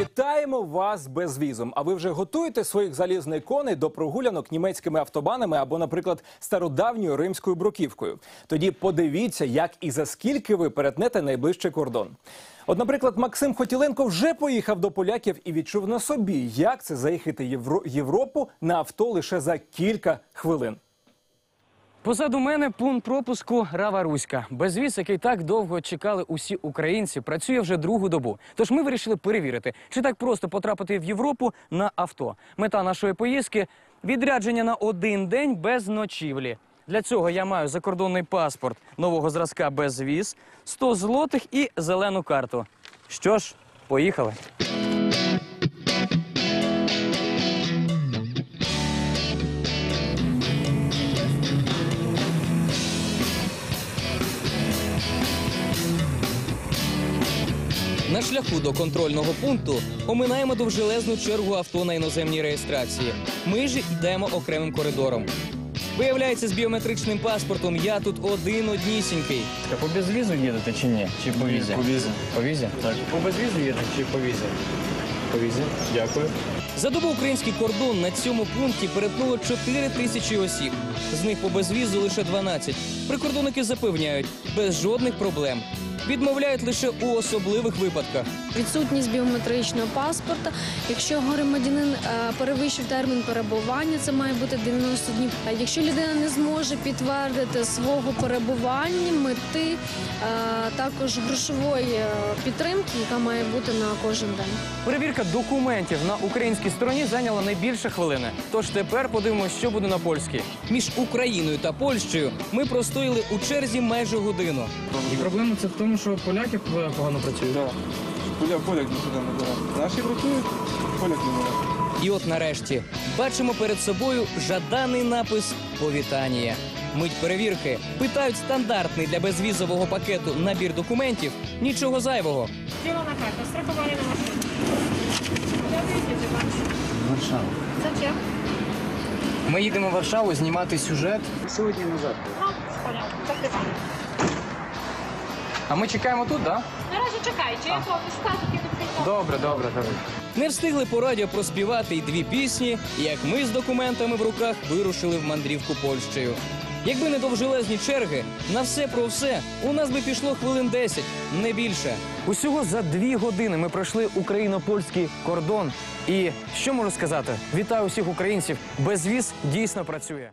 Вітаємо вас безвізом. А ви вже готуєте своїх залізних коней до прогулянок німецькими автобанами або, наприклад, стародавньою римською бруківкою? Тоді подивіться, як і за скільки ви перетнете найближчий кордон. От, наприклад, Максим Хотіленко вже поїхав до поляків і відчув на собі, як це заїхати Євро- Європу на авто лише за кілька хвилин. Позаду мене пункт пропуску Рава Руська. Безвіз, який так довго чекали усі українці, працює вже другу добу. Тож ми вирішили перевірити, чи так просто потрапити в Європу на авто. Мета нашої поїздки відрядження на один день без ночівлі. Для цього я маю закордонний паспорт нового зразка безвіз, 100 злотих і зелену карту. Що ж, поїхали. На шляху до контрольного пункту оминаємо довжелезну чергу авто на іноземній реєстрації. Ми ж йдемо окремим коридором. Виявляється, з біометричним паспортом я тут один однісінький. А по безвізу їдете чи ні? Чи по візі? По візі. По візі? Так. По безвізу їдете чи по візі? По візі. Дякую. За добу український кордон на цьому пункті перетнуло 4 тисячі осіб. З них по безвізу лише 12. Прикордонники запевняють, без жодних проблем. Відмовляють лише у особливих випадках. Відсутність біометричного паспорта. Якщо громадянин е, перевищив термін перебування, це має бути 90 днів. Якщо людина не зможе підтвердити свого перебування, мети е, також грошової е, підтримки, яка має бути на кожен день. Перевірка документів на українській стороні зайняла найбільше хвилини. Тож тепер подивимося, що буде на польській. Між Україною та Польщею ми простоїли у черзі майже годину. І проблема це в тому, що поляки погано працюють. Да. Поля, поляк не сюди не. Наші бракують, поляк не бере. І от нарешті бачимо перед собою жаданий напис Повітання. Мить перевірки питають стандартний для безвізового пакету набір документів. Нічого зайвого. Na maszynie. Gdzie wy jedziecie pan? Варшава. Zачем? Ми їдемо в Варшаву знімати сюжет. Сьогодні назад. No, wspaniale. Zapraszam. А ми чекаємо тут, так? Razie czekajcie, ja to wskażę, kiedy przyjdą. Добре, добре, добре. Не встигли по радіо проспівати й дві пісні, як ми з документами в руках вирушили в мандрівку Польщею. Якби не довжелезні черги, на все про все у нас би пішло хвилин 10, не більше. Усього за дві години ми пройшли україно-польський кордон. І що можу сказати? Вітаю усіх українців! Безвіз дійсно працює.